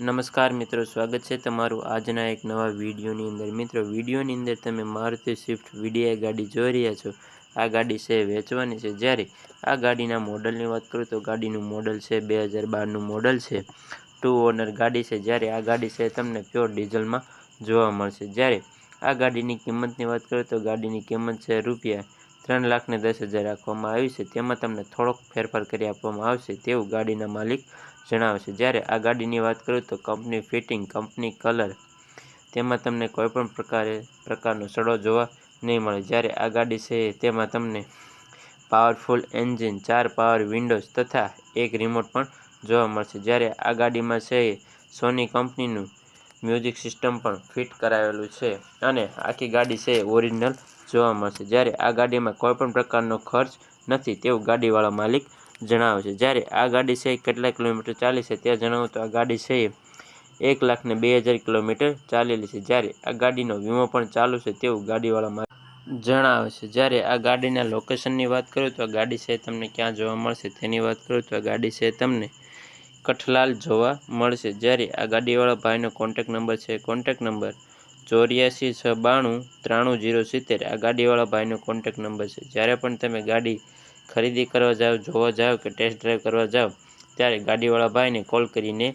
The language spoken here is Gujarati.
નમસ્કાર મિત્રો, સ્વાગત છે તમારું આજના એક નવા વિડીયોની અંદર. મિત્રો, વિડીયોની અંદર તમે મારુતિ સ્વિફ્ટ વીડીઆઈ ગાડી જોઈ રહ્યા છો. આ ગાડી છે વેચવાની છે. જ્યારે આ ગાડીના મોડલની વાત કરું તો ગાડીનું મોડલ છે બે હજાર બારનું મોડલ છે. ટુ ઓનર ગાડી છે. જ્યારે આ ગાડી છે તમને પ્યોર ડીઝલમાં જોવા મળશે. જ્યારે આ ગાડીની કિંમતની વાત કરું તો ગાડીની કિંમત છે રૂપિયા ત્રણ લાખને દસ હજાર રાખવામાં આવી છે. તેમાં તમને થોડોક ફેરફાર કરી આપવામાં આવશે તેવું ગાડીના માલિક જણાવે છે. જ્યારે આ ગાડીની વાત કરું તો કંપની ફિટિંગ, કંપની કલર, તેમાં તમને કોઈપણ પ્રકારે, પ્રકારનો સડો જોવા નહીં મળે. જ્યારે આ ગાડી છે, તેમાં તમને પાવરફુલ એન્જિન, ચાર પાવર વિન્ડોઝ તથા એક રિમોટ પણ જોવા મળશે. જ્યારે આ ગાડીમાં છે, સોની કંપનીનું મ્યુઝિક સિસ્ટમ પણ ફિટ કરાવેલું છે અને આખી ગાડી છે ઓરિજિનલ જોવા મળશે. જ્યારે આ ગાડીમાં કોઈપણ પ્રકારનો ખર્ચ નથી તેવું ગાડીવાળા માલિક જણાવે છે. જ્યારે આ ગાડી છે કેટલા કિલોમીટર ચાલી છે તે જણાવું તો આ ગાડી છે એક લાખ ને બે હજાર કિલોમીટર ચાલેલી છે. જ્યારે આ ગાડીનો વીમો પણ ચાલુ છે તેવું ગાડીવાળા માલિક જણાવે છે. જ્યારે આ ગાડીના લોકેશનની વાત કરું તો આ ગાડી છે તમને ક્યાં જોવા મળશે તેની વાત કરું તો આ ગાડી છે તમને કઠલાલ જોવા મળશે. જ્યારે આ ગાડીવાળા ભાઈનો કોન્ટેક નંબર છે. કોન્ટેક નંબર ચોર્યાસી છ બાણું ત્રાણું જીરો સિત્તેર. આ ગાડીવાળા ભાઈનો કોન્ટેક નંબર છે. જ્યારે પણ તમે ગાડી ખરીદી કરવા જાઓ, જોવા જાઓ કે ટેસ્ટ ડ્રાઈવ કરવા જાઓ, ત્યારે ગાડીવાળા ભાઈને કોલ કરીને